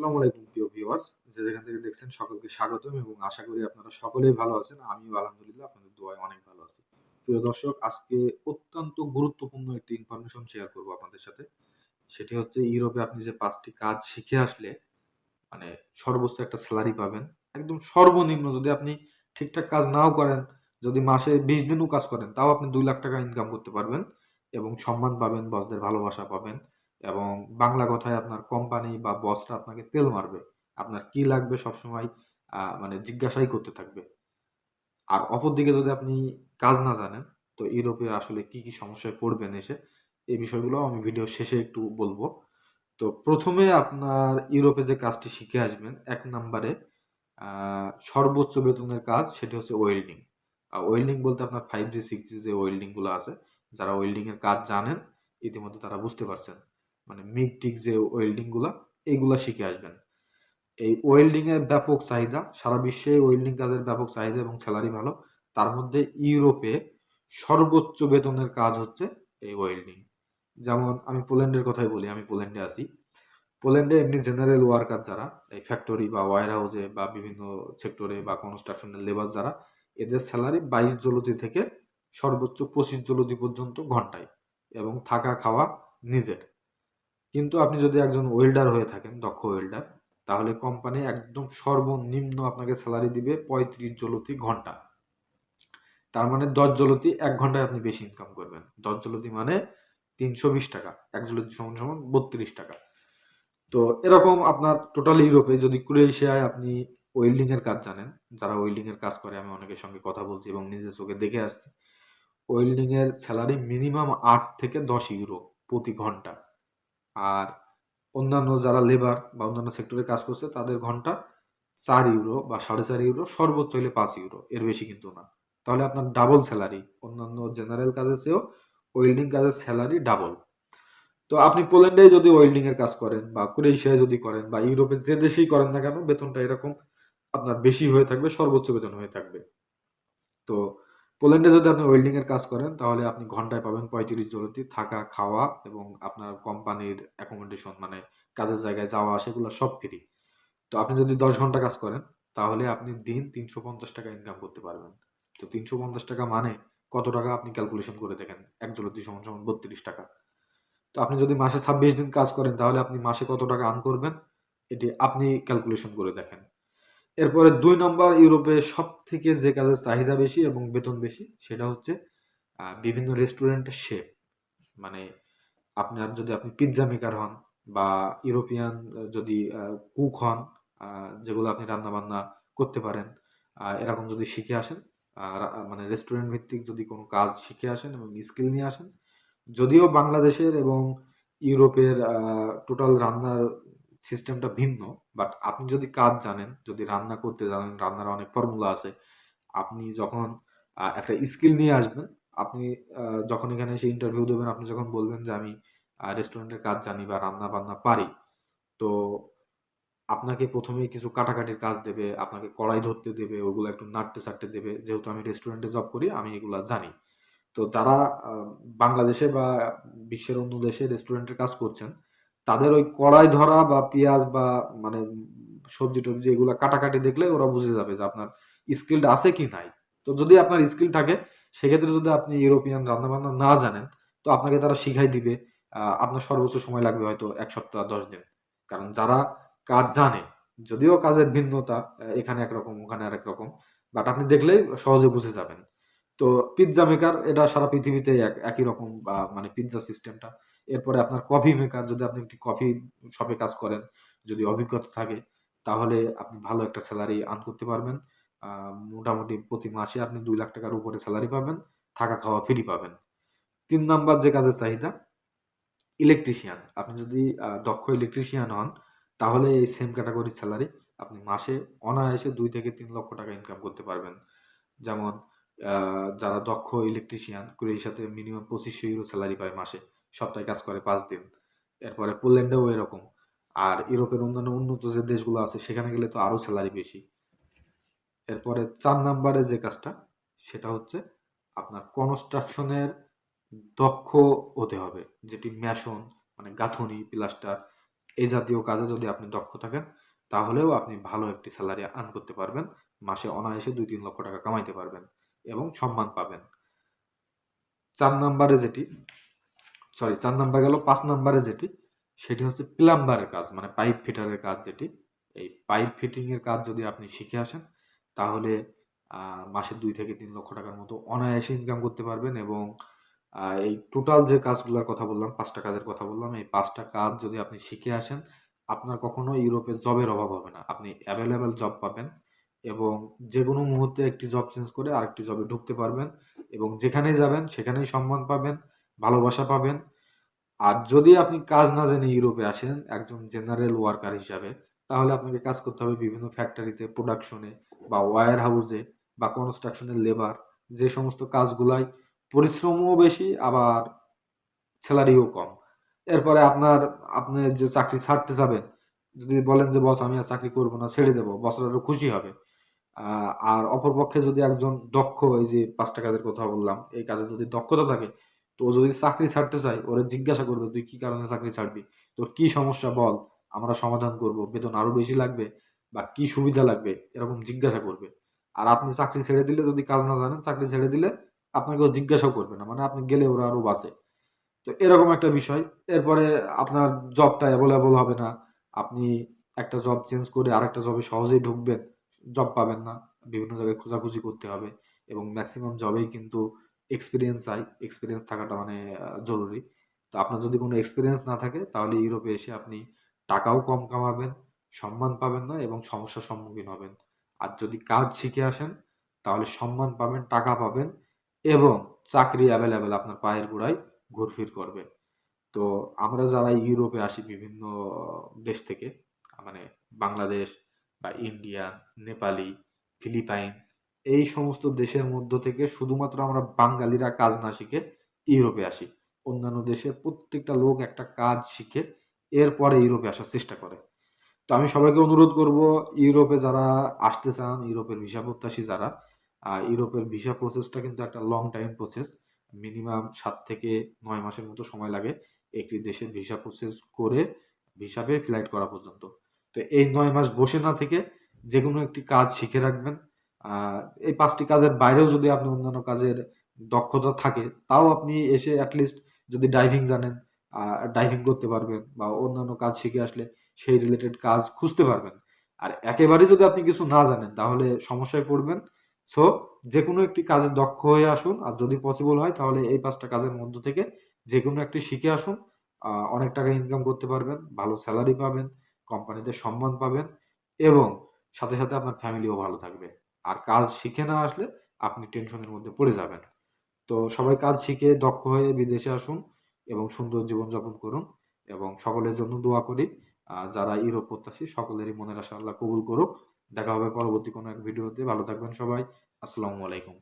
আসসালামু আলাইকুম প্রিয় ভিউয়ার্স যে যেখান থেকে দেখছেন, সকলকে স্বাগতম এবং আশা করি আপনারা সকলেই ভালো আছেন। আমিও আলহামদুলিল্লাহ আপনাদের দোয়ায় অনেক ভালো আছি। প্রিয় দর্শক, আজকে অত্যন্ত গুরুত্বপূর্ণ একটি ইনফরমেশন শেয়ার করব আপনাদের সাথে। সেটি হচ্ছে, ইউরোপে আপনি যে পাঁচটি কাজ শিখে আসলে মানে সর্বোচ্চ একটা স্যালারি পাবেন। একদম সর্বনিম্ন যদি আপনি ঠিকঠাক কাজ নাও করেন, যদি মাসে বিশ দিনও কাজ করেন, তাও আপনি দুই লাখ টাকা ইনকাম করতে পারবেন এবং সম্মান পাবেন বসদের ভালোবাসা পাবেন। এবং বাংলা কথায় আপনার কোম্পানি বা বসরা আপনাকে তেল মারবে। আপনার কি লাগবে সবসময় মানে জিজ্ঞাসাই করতে থাকবে। আর অপরদিকে যদি আপনি কাজ না জানেন, তো ইউরোপে আসলে কি কি সমস্যায় পড়বেন এসে, এই বিষয়গুলো আমি ভিডিও শেষে একটু বলব। তো প্রথমে আপনার ইউরোপে যে কাজটি শিখে আসবেন, এক নম্বরে সর্বোচ্চ বেতনের কাজ সেটি হচ্ছে ওয়েল্ডিং ওয়েল্ডিং বলতে আপনার ফাইভ জি সিক্স জি যে ওয়েল্ডিংগুলো আছে, যারা ওয়েল্ডিংয়ের কাজ জানেন, ইতিমধ্যে তারা বুঝতে পারছেন। মানে মিগ টিক যে ওয়েল্ডিংগুলো এইগুলা শিখে আসবেন। এই ওয়েল্ডিং এর ব্যাপক চাহিদা, সারা বিশ্বে ওয়েল্ডিং কাজের ব্যাপক চাহিদা এবং স্যালারি ভালো। তার মধ্যে ইউরোপে সর্বোচ্চ বেতনের কাজ হচ্ছে এই ওয়েল্ডিং যেমন আমি পোল্যান্ডের কথাই বলি, আমি পোল্যান্ডে আছি। পোল্যান্ডে এমনি জেনারেল ওয়ার্কার যারা, এই ফ্যাক্টরি বা ওয়ার হাউসে বা বিভিন্ন সেক্টরে বা কনস্ট্রাকশনের লেবার যারা, এদের স্যালারি বাইশ জলদি থেকে সর্বোচ্চ পঁচিশ জলদি পর্যন্ত ঘন্টায় এবং থাকা খাওয়া নিজের। কিন্তু আপনি যদি একজন ওয়েল্ডার হয়ে থাকেন, দক্ষ ওয়েল্ডার তাহলে কোম্পানি একদম সর্বনিম্ন আপনাকে স্যালারি দিবে পঁয়ত্রিশ জলতি ঘণ্টা। তার মানে দশ জলতি এক ঘন্টায় আপনি বেশি ইনকাম করবেন। দশ জলতি মানে তিনশো বিশ টাকা, এক জলতি সমান সমান বত্রিশ টাকা। তো এরকম আপনার টোটাল ইউরোপে যদি ক্রোয়েশিয়ায় আপনি ওয়েল্ডিং এর কাজ জানেন, যারা ওয়েল্ডিং এর কাজ করে, আমি অনেকের সঙ্গে কথা বলছি এবং নিজের চোখে দেখে আসছি ওয়েল্ডিং এর স্যালারি মিনিমাম আট থেকে দশ ইউরো প্রতি ঘণ্টা। আর অন্যান্য যারা লেবার বা অন্যান্য সেক্টরে কাজ করছে, তাদের ঘণ্টা চার ইউরো বা সাড়ে চার ইউরো সর্বোচ্চ হলে পাঁচ ইউরো এর বেশি কিন্তু না। তাহলে আপনার ডাবল স্যালারি অন্যান্য জেনারেল কাজের চেয়েও ওয়েল্ডিং কাজের স্যালারি ডাবল তো আপনি পোল্যান্ডে যদি ওয়েল্ডিং এর কাজ করেন বা ক্রোয়েশিয়ায় যদি করেন বা ইউরোপের যে দেশেই করেন না কেন, বেতনটা এরকম আপনার বেশি হয়ে থাকবে, সর্বোচ্চ বেতন হয়ে থাকবে। তো পোল্যান্ডে যদি আপনি ওয়েল্ডিং এর কাজ করেন, তাহলে আপনি ঘন্টায় পাবেন পঁয়ত্রিশ জলতি থাকা, খাওয়া এবং আপনার কোম্পানির অ্যাকোমোডেশন মানে কাজের জায়গায় যাওয়া, সেগুলো সব ফ্রি তো আপনি যদি দশ ঘণ্টা কাজ করেন, তাহলে আপনি দিন তিনশো পঞ্চাশ টাকা ইনকাম করতে পারবেন। তো তিনশো পঞ্চাশ টাকা মানে কত টাকা আপনি ক্যালকুলেশন করে দেখেন? এক জলতি সমান সমান বত্রিশ টাকা। তো আপনি যদি মাসে ছাব্বিশ দিন কাজ করেন, তাহলে আপনি মাসে কত টাকা আর্ন করবেন? এটি আপনি ক্যালকুলেশন করে দেখেন। এরপরে দুই নম্বর ইউরোপে সব থেকে যে কাজের চাহিদা বেশি এবং বেতন বেশি, সেটা হচ্ছে বিভিন্ন রেস্টুরেন্টের শেফ মানে আপনার যদি আপনি পিৎজা মেকার হন বা ইউরোপিয়ান যদি কুক হন যেগুলো আপনি রান্না বান্না করতে পারেন এরকম যদি শিখে আসেন মানে রেস্টুরেন্ট ভিত্তিক যদি কোনো কাজ শিখে আসেন এবং স্কিল নিয়ে আসেন, যদিও বাংলাদেশের এবং ইউরোপের টোটাল রান্নার সিস্টেমটা ভিন্ন বাট আপনি যদি কাজ জানেন, যদি রান্না করতে জানেন, রান্নার অনেক ফর্মুলা আছে, আপনি যখন একটা স্কিল নিয়ে আসবেন, আপনি যখন এখানে এসে ইন্টারভিউ দেবেন, আপনি যখন বলবেন যে আমি রেস্টুরেন্টের কাজ জানি বা রান্না বান্না পারি, তো আপনাকে প্রথমে কিছু কাটাকাটির কাজ দেবে, আপনাকে কড়াই ধরতে দেবে ওগুলো একটু নাড়তে চাড়তে দেবে, যেহেতু আমি রেস্টুরেন্টে জব করি, আমি এগুলো জানি। তো যারা বাংলাদেশে বা বিশ্বের অন্য দেশে রেস্টুরেন্টের কাজ করছেন তাদের ওই কড়াই ধরা বা পেঁয়াজ বা মানে সবজি টবজি এগুলো কাটাকাটি দেখলে ওরা বুঝে যাবে যে আপনার স্কিলড আছে কি নাই। তো যদি আপনার স্কিল থাকে, সেক্ষেত্রে যদি আপনি ইউরোপিয়ান রান্না বান্না না জানেন, তো আপনাকে তারা শিখাই দিবে আপনার সর্বোচ্চ সময় লাগবে হয়তো এক সপ্তাহ, দশ দিন। কারণ যারা কাজ জানে, যদিও কাজের ভিন্নতা এখানে একরকম, ওখানে আরেক রকম বাট আপনি দেখলেই সহজে বুঝে যাবেন। তো পিৎজা মেকার এটা সারা পৃথিবীতে এক- একই রকম, বা মানে পিৎজা সিস্টেমটা এরপরে আপনার কফি মেকার যদি আপনি একটি কফি শপে কাজ করেন, যদি অভিজ্ঞতা থাকে, তাহলে আপনি ভালো একটা স্যালারি আর্ন করতে পারবেন। মোটামুটি প্রতি মাসে আপনি দুই লাখ টাকার উপরে স্যালারি পাবেন, থাকা খাওয়া ফ্রি পাবেন। তিন নাম্বার যে কাজের চাহিদা ইলেকট্রিশিয়ান আপনি যদি দক্ষ ইলেকট্রিশিয়ান হন, তাহলে এই সেম ক্যাটাগরির স্যালারি আপনি মাসে অনায়াসে দুই থেকে তিন লক্ষ টাকা ইনকাম করতে পারবেন। যেমন যারা দক্ষ ইলেকট্রিশিয়ান সাথে মিনিমাম পঁচিশশো ইউরো স্যালারি পায় মাসে। সপ্তাহে কাজ করে পাঁচ দিন। এরপরে পোল্যান্ডেও এরকম। আর ইউরোপের অন্যান্য উন্নত যে দেশগুলো আছে, সেখানে গেলে তো আরও স্যালারি বেশি। এরপরে চার নাম্বারে যে কাজটা, সেটা হচ্ছে আপনার কনস্ট্রাকশনের দক্ষ হতে হবে। যেটি ম্যাসন মানে গাঁথনি প্লাস্টার এই জাতীয় কাজে যদি আপনি দক্ষ থাকেন, তাহলেও আপনি ভালো একটি স্যালারি আর্ন করতে পারবেন। মাসে অনায়াসে দুই, তিন লক্ষ টাকা কামাইতে পারবেন এবং সম্মান পাবেন। চার নাম্বারে যেটি সরি চার নাম্বার গেল, পাঁচ নাম্বারে যেটি, সেটি হচ্ছে প্লাম্বারের কাজ মানে পাইপ ফিটারের কাজ যেটি। এই পাইপ ফিটিংয়ের কাজ যদি আপনি শিখে আসেন, তাহলে মাসে দুই থেকে তিন লক্ষ টাকার মতো অনায়াসে ইনকাম করতে পারবেন এবং এই টোটাল যে কাজগুলোর কথা বললাম, পাঁচটা কাজের কথা বললাম, এই পাঁচটা কাজ যদি আপনি শিখে আসেন, আপনার কখনো ইউরোপে জবের অভাব হবে না। আপনি অ্যাভেলেবেল জব পাবেন এবং যে কোনো মুহূর্তে একটি জব চেঞ্জ করে আরেকটি জবে ঢুকতে পারবেন এবং যেখানেই যাবেন, সেখানেই সম্মান পাবেন। ভালোবাসা পাবেন। আর যদি আপনি কাজ না জেনে ইউরোপে আসেন একজন জেনারেল ওয়ার্কার হিসাবে, তাহলে আপনাকে কাজ করতে হবে বিভিন্ন ফ্যাক্টরিতে প্রোডাকশনে বা ওয়্যার হাউসে বা কনস্ট্রাকশনের লেবার যে সমস্ত কাজগুলাই পরিশ্রমও বেশি আবার স্যালারিও কম। এরপরে আপনার, আপনি যে চাকরি ছাড়তে যাবেন, যদি বলেন যে, বস, আমি আর চাকরি করব না, ছেড়ে দেবো বসরা আরও খুশি হবে। আর অপরপক্ষে যদি একজন দক্ষ, এই যে পাঁচটা কাজের কথা বললাম, এই কাজে যদি দক্ষতা থাকে তো ও যদি চাকরি ছাড়তে চায়, ওরে জিজ্ঞাসা করবে, তুই কি কারণে চাকরি ছাড়বি? তোর কি সমস্যা বল? আমরা সমাধান করব, বেতন আরও বেশি লাগবে বা কি সুবিধা লাগবে? এরকম জিজ্ঞাসা করবে। আর আপনি চাকরি ছেড়ে দিলে, যদি কাজ না জানেন, চাকরি ছেড়ে দিলে আপনাকে জিজ্ঞাসাও করবে না মানে আপনি গেলে ওরা আরও বাঁচে। তো এরকম একটা বিষয়। এরপরে আপনার জবটা অ্যাভেলেবল হবে না। আপনি একটা জব চেঞ্জ করে আরেকটা জবে সহজেই ঢুকবেন, জব পাবেন না। বিভিন্ন জায়গায় খোঁজাখুঁজি করতে হবে এবং ম্যাক্সিমাম জবেই কিন্তু এক্সপিরিয়েন্স চাই এক্সপিরিয়েন্স থাকাটা মানে জরুরি। তো আপনার যদি কোনো এক্সপিরিয়েন্স না থাকে, তাহলে ইউরোপে এসে আপনি টাকাও কম কামাবেন, সম্মান পাবেন না এবং সমস্যার সম্মুখীন হবেন। আর যদি কাজ শিখে আসেন, তাহলে সম্মান পাবেন, টাকা পাবেন এবং চাকরি অ্যাভেলেবেল আপনার পায়ের গোড়ায় ঘুরফির করবে। তো আমরা যারা ইউরোপে আসি বিভিন্ন দেশ থেকে মানে বাংলাদেশ বা ইন্ডিয়া, নেপালি, ফিলিপাইন এই সমস্ত দেশের মধ্য থেকে শুধুমাত্র আমরা বাঙালিরা কাজ না শিখে ইউরোপে আসি। অন্যান্য দেশের প্রত্যেকটা লোক একটা কাজ শিখে এরপরে ইউরোপে আসার চেষ্টা করে। তো আমি সবাইকে অনুরোধ করব, ইউরোপে যারা আসতে চান, ইউরোপের ভিসা প্রত্যাশী যারা ইউরোপের ভিসা প্রসেসটা কিন্তু একটা লং টাইম প্রসেস মিনিমাম সাত থেকে নয় মাসের মতো সময় লাগে একটি দেশের ভিসা প্রসেস করে ভিসা পেয়ে ফ্লাইট করা পর্যন্ত। তো এই নয় মাস বসে না থেকে যে কোনো একটি কাজ শিখে রাখবেন। এই পাঁচটি কাজের বাইরেও যদি আপনি অন্যান্য কাজের দক্ষতা থাকে, তাও আপনি এসে অ্যাটলিস্ট যদি ডাইভিং জানেন ডাইভিং করতে পারবেন বা অন্যান্য কাজ শিখে আসলে সেই রিলেটেড কাজ খুঁজতে পারবেন। আর একেবারে যদি আপনি কিছু না জানেন, তাহলে সমস্যায় পড়বেন। সো যে কোনো একটি কাজে দক্ষ হয়ে আসুন, আর যদি পসিবল হয়, তাহলে এই পাঁচটা কাজের মধ্য থেকে যে কোনো একটি শিখে আসুন। অনেক টাকা ইনকাম করতে পারবেন, ভালো স্যালারি পাবেন কোম্পানিতে সম্মান পাবেন, এবং সাথে সাথে আপনার ফ্যামিলিও ভালো থাকবে। আর কাজ শিখে না আসলে আপনি টেনশনের মধ্যে পড়ে যাবেন। তো সবাই কাজ শিখে দক্ষ হয়ে বিদেশে আসুন এবং সুন্দর জীবনযাপন করুন এবং সকলের জন্য দোয়া করি। যারা ইউরোপ প্রত্যাশী, সকলেরই মনের আশা আল্লাহ কবুল করুক। দেখা হবে পরবর্তী কোনো এক ভিডিওতে ভালো থাকবেন সবাই। আসসালামু আলাইকুম।